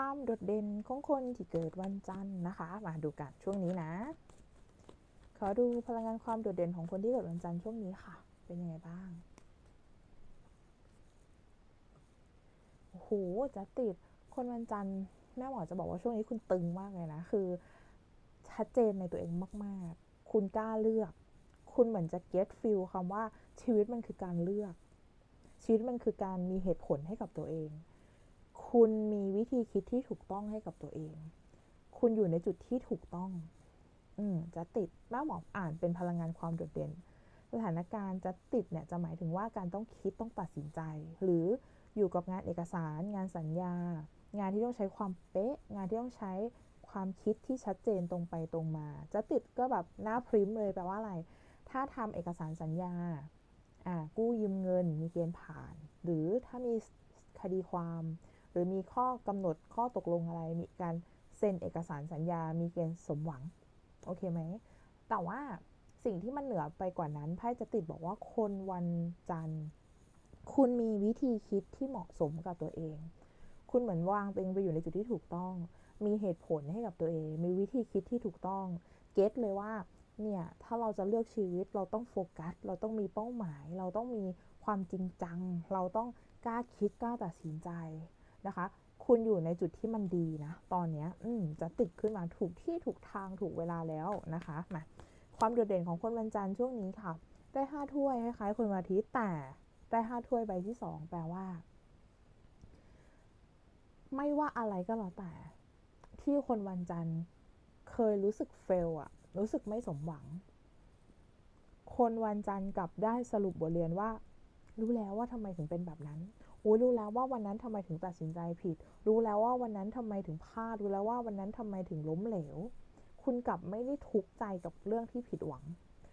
ความโดดเด่นของคนที่เกิดวันจันทร์นะคะ มาดูกันช่วงนี้นะ ขอดูพลังงานความโดดเด่นของคนที่เกิดวันจันทร์ช่วงนี้ค่ะ เป็นยังไงบ้างโอ้โหจะติดคนวันจันทร์แม่หมอจะบอกว่าช่วงนี้คุณตึงมากเลยนะ คือชัดเจนในตัวเองมาก ๆ คุณกล้าเลือก คุณเหมือนจะ get feel คำว่าชีวิตมันคือการเลือก ชีวิตมันคือการมีเหตุผลให้กับตัวเอง คุณมีวิธีคิดที่ถูกต้องให้กับตัวเอง คุณอยู่ในจุดที่ถูกต้อง อืมจะติดแม่หมออ่านเป็นพลังงานความโดดเด่น สถานการณ์จะติดเนี่ยจะหมายถึงว่าการต้องคิดต้องตัดสินใจ หรืออยู่กับงานเอกสารงานสัญญา งานที่ต้องใช้ความเป๊ะ งานที่ต้องใช้ความคิดที่ชัดเจนตรงไปตรงมา จะติดก็แบบหน้าพริมเลยแปลว่าอะไร ถ้าทำเอกสารสัญญาอ่ากู้ยืมเงินมีเกณฑ์ผ่าน หรือถ้ามีคดีความ หรือมีข้อกำหนดข้อตกลงอะไร มีการเซ็นเอกสารสัญญา มีเกณฑ์สมหวัง โอเคไหม แต่ว่าสิ่งที่มันเหนือไปกว่านั้นไพ่จะติดบอกว่าคนวันจันทร์ คุณมีวิธีคิดที่เหมาะสมกับตัวเอง คุณเหมือนวางตัวเองไปอยู่ในจุดที่ถูกต้อง มีเหตุผลให้กับตัวเอง มีวิธีคิดที่ถูกต้อง เก็ตเลยว่า เนี่ย ถ้าเราจะเลือกชีวิต เราต้องโฟกัส เราต้องมีเป้าหมาย เราต้องมีความจริงจัง เราต้องกล้าคิดกล้าตัดสินใจ นะคะ คุณอยู่ในจุดที่มันดีนะ ตอนนี้อืจะติดขึ้นมาถูกที่ถูกทางถูกเวลาแล้วนะคะมาความโดดเด่นของคนวันจันทร์ช่วงนี้ค่ะ ได้ห้าถ้วยคล้ายๆคนวันอาทิตย์แต่ได้ห้าถ้วยใบที่สองแปลว่า ไม่ว่าอะไรก็แล้วแต่ ที่คนวันจันทร์เคยรู้สึกเฟลอะรู้สึกไม่สมหวัง คนวันจันทร์กลับได้สรุปบทเรียนว่า รู้แล้วว่าทำไมถึงเป็นแบบนั้น รู้แล้วว่าวันนั้นทำไมถึงตัดสินใจผิด รู้แล้วว่าวันนั้นทำไมถึงพลาด รู้แล้วว่าวันนั้นทำไมถึงล้มเหลว คุณกลับไม่ได้ทุกข์ใจกับเรื่องที่ผิดหวัง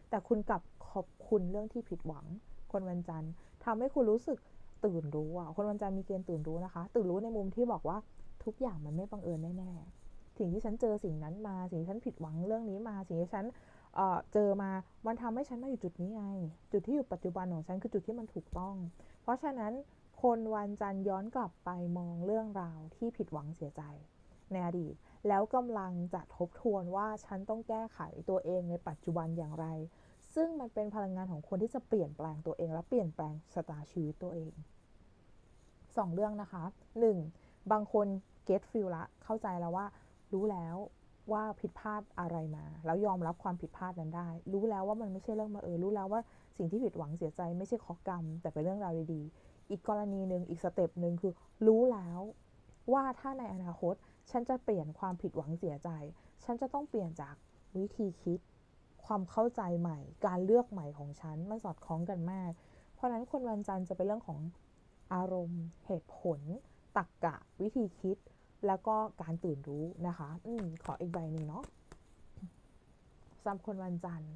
แต่คุณกลับขอบคุณเรื่องที่ผิดหวัง คนวันจันทร์ทำให้คุณรู้สึกตื่นรู้อะ คนวันจันทร์มีเกณฑ์ตื่นรู้นะคะ ตื่นรู้ในมุมที่บอกว่าทุกอย่างมันไม่บังเอิญแน่ๆ สิ่งที่ฉันเจอสิ่งนั้นมา สิ่งที่ฉันผิดหวังเรื่องนี้มา สิ่งที่ฉันเเจอมา มันทำให้ฉันมาอยู่จุดนี้ไง จุดที่อยู่ปัจจุบันของฉันคือจุดที่มันถูกต้อง เพราะฉะนั้น คนวันจันทร์ย้อนกลับไปมองเรื่องราวที่ผิดหวังเสียใจ ในอดีต แล้วกำลังจะทบทวนว่าฉันต้องแก้ไขตัวเองในปัจจุบันอย่างไร ซึ่งมันเป็นพลังงานของคนที่จะเปลี่ยนแปลงตัวเองและเปลี่ยนแปลงสตาชีวิตตัวเองสองเรื่องนะคะ 1. บางคนเก็ตฟิลละ เข้าใจแล้วว่า รู้แล้วว่าผิดพลาดอะไรมา แล้วยอมรับความผิดพลาดนั้นได้ รู้แล้วว่ามันไม่ใช่เรื่องมาเออ รู้แล้วว่าสิ่งที่ผิดหวังเสียใจไม่ใช่ข้อกรรม แต่เป็นเรื่องราวดีๆ อีกกรณีหนึ่งอีกสเต็ปหนึ่งคือ รู้แล้วว่าถ้าในอนาคต ฉันจะเปลี่ยนความผิดหวังเสียใจ ฉันจะต้องเปลี่ยนจากวิธีคิด ความเข้าใจใหม่ การเลือกใหม่ของฉันมันสอดคล้องกันมาก เพราะนั้นคนวันจันทร์จะเป็นเรื่องของอารมณ์ เหตุผลตรกกะ วิธีคิด แล้วก็การตื่นรู้นะคะ อืมขออีกใบหนึ่งเนาะสำหรับคนวันจันทร์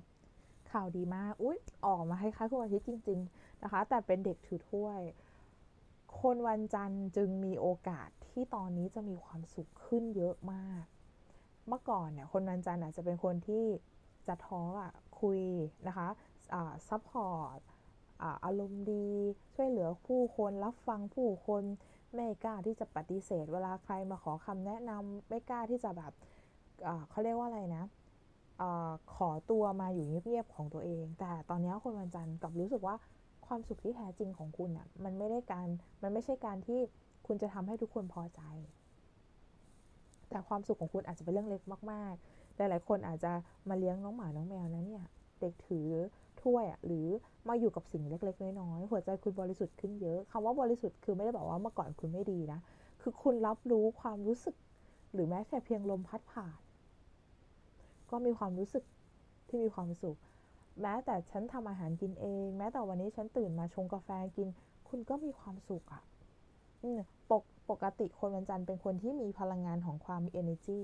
ข่าวดีมาก อุ้ยออกมาคล้ายๆคนวันอาทิตย์จริง ๆ นะคะ แต่เป็นเด็กถือถ้วย คนวันจันทร์จึงมีโอกาสที่ตอนนี้จะมีความสุขขึ้นเยอะมาก เมื่อก่อนเนี่ย คนวันจันทร์อาจจะเป็นคนที่จะท้ออะ คุยนะคะซัพพอร์ตอารมณ์ดี ช่วยเหลือผู้คน รับฟังผู้คน ไม่กล้าที่จะปฏิเสธ เวลาใครมาขอคำแนะนำไม่กล้าที่จะแบบเขาเรียกว่าอะไรนะ ขอตัวมาอยู่เงียบๆของตัวเอง แต่ตอนนี้คนวันจันทร์กลับรู้สึกว่าความสุขที่แท้จริงของคุณอะ่ะมันไม่ได้การมันไม่ใช่การที่คุณจะทำให้ทุกคนพอใจ แต่ความสุขของคุณอาจจะเป็นเรื่องเล็กมากๆ หลายๆคนอาจจะมาเลี้ยงน้องหมาน้องแมวนะเนี่ย เด็กถือถ้วยอะ่ะหรือมาอยู่กับสิ่งเล็ก ๆ น้อยๆหัวใจคุณบริสุทธิ์ขึ้นเยอะคำว่าบริสุทธิ์คือไม่ได้บอกว่าเมื่อก่อนคุณไม่ดีนะ คือคุณรับรู้ความรู้สึก หรือแม้แต่เพียงลมพัดผ่าน ก็มีความรู้สึกที่มีความสุข แม้แต่ฉันทำอาหารกินเอง แม้แต่วันนี้ฉันตื่นมาชงกาแฟกิน คุณก็มีความสุขอะปกปกติคนวันจันทร์เป็นคนที่มีพลังงานของความมี energy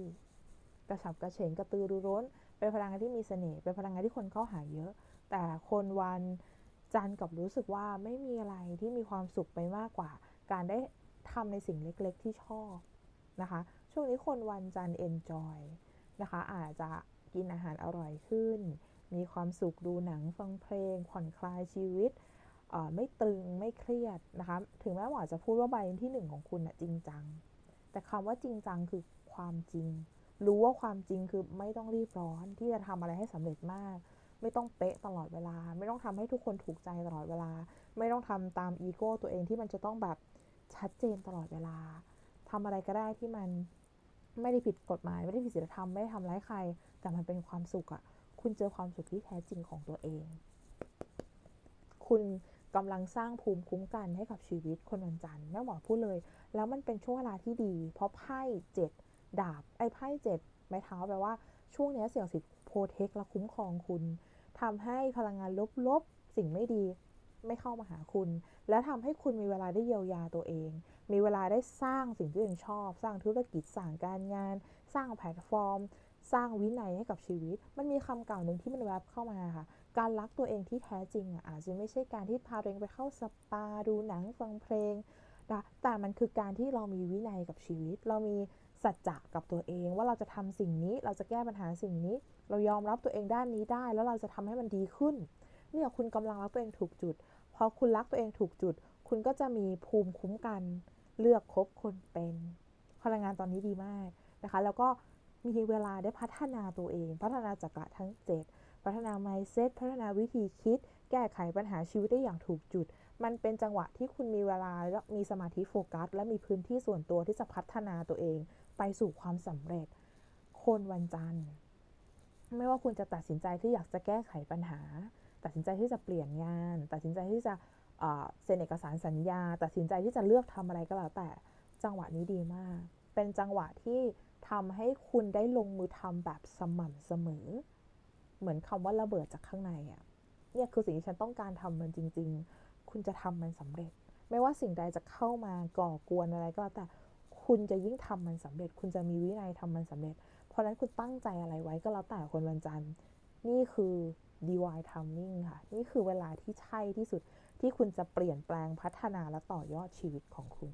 กระฉับกระเฉงกระตือรือร้น เป็นพลังงานที่มีเสน่ห์เป็นพลังงานที่คนเข้าหาเยอะ แต่คนวันจันทร์กับรู้สึกว่าไม่มีอะไรที่มีความสุขไปมากกว่า การได้ทำในสิ่งเล็กๆ ที่ชอบนะคะ ช่วงนี้คนวันจันทร์ enjoy นะคะ อาจจะ กินอาหารอร่อยขึ้น มีความสุขดูหนังฟังเพลง ผ่อนคลายชีวิต ไม่ตึงไม่เครียดนะคะ ถึงแม้ว่าจะพูดว่าใบที่หนึ่งของคุณนะจริงจัง แต่คำว่าจริงจังคือความจริง รู้ว่าความจริงคือไม่ต้องรีบร้อนที่จะทำอะไรให้สำเร็จมาก ไม่ต้องเป๊ะตลอดเวลา ไม่ต้องทำให้ทุกคนถูกใจตลอดเวลา ไม่ต้องทำตามอีโก้ตัวเองที่มันจะต้องแบบชัดเจนตลอดเวลาทำอะไรก็ได้ที่มัน ไม่ได้ผิดกฎหมาย ไม่ได้ผิดศีลธรรม ไม่ได้ทำร้ายใคร แต่มันเป็นความสุขอะคุณเจอความสุขที่แท้จริงของตัวเอง คุณกำลังสร้างภูมิคุ้มกันให้กับชีวิตคนวันจันทร์แม่หมอพูดเลย แล้วมันเป็นช่วงเวลาที่ดี เพราะไพ่เจ็ดดาบ ไอ้ไพ่เจ็ดไม้เท้าแปลว่าช่วงนี้เสี่ยงสิทธิ์โปรเทคและคุ้มครองคุณทำให้พลังงานลบๆ สิ่งไม่ดี ไม่เข้ามาหาคุณ และทำให้คุณมีเวลาได้เยียวยาตัวเอง มีเวลาได้สร้างสิ่งที่ตัวเองชอบ สร้างธุรกิจสร้างการงาน สร้างแพลตฟอร์ม สร้างวินัยให้กับชีวิต มันมีคำกล่าหนึ่งที่มันแวบเข้ามาค่ะ การรักตัวเองที่แท้จริงอะอาจจะไม่ใช่การที่พาตัวเองไปเข้าสปาดูหนังฟังเพลงนะแต่มันคือการที่เรามีวินัยกับชีวิต เรามีสัจจะกับตัวเอง ว่าเราจะทำสิ่งนี้เราจะแก้ปัญหาสิ่งนี้ เรายอมรับตัวเองด้านนี้ได้ แล้วเราจะทำให้มันดีขึ้นเนี่ยคุณกำลังรักตัวเองถูกจุด อคุณรักตัวเองถูกจุด คุณก็จะมีภูมิคุ้มกันเลือกคบคนเป็นพลังงานตอนนี้ดีมากนะคะ แล้วก็มีเวลาได้พัฒนาตัวเอง พัฒนาจักระทั้ง 7 พัฒนา mindset พัฒนาวิธีคิด แก้ไขปัญหาชีวิตได้อย่างถูกจุด มันเป็นจังหวะที่คุณมีเวลาและมีสมาธิโฟกัส และมีพื้นที่ส่วนตัวที่จะพัฒนาตัวเอง ไปสู่ความสำเร็จ คนวันจันทร์ ไม่ว่าคุณจะตัดสินใจที่อยากจะแก้ไขปัญหา ตัดสินใจที่จะเปลี่ยนงาน ตัดสินใจที่จะเซ็นเอกสารสัญญา ตัดสินใจที่จะเลือกทำอะไรก็แล้วแต่จังหวะนี้ดีมาก เป็นจังหวะที่ทำให้คุณได้ลงมือทำแบบสม่ำเสมอ เหมือนคำว่าระเบิดจากข้างในอะเนี่ยคือสิ่งที่ฉันต้องการทำมันจริง ๆ คุณจะทำมันสำเร็จ ไม่ว่าสิ่งใดจะเข้ามาก่อกวนอะไรก็แล้วแต่คุณจะยิ่งทำมันสำเร็จ คุณจะมีวินัยทำมันสำเร็จ เพราะนั้นคุณตั้งใจอะไรไว้ก็แล้วแต่คนวันจันทร์ นี่คือ divine timing ค่ะ นี่คือเวลาที่ใช่ที่สุดที่คุณจะเปลี่ยนแปลงพัฒนาและต่อยอดชีวิตของคุณ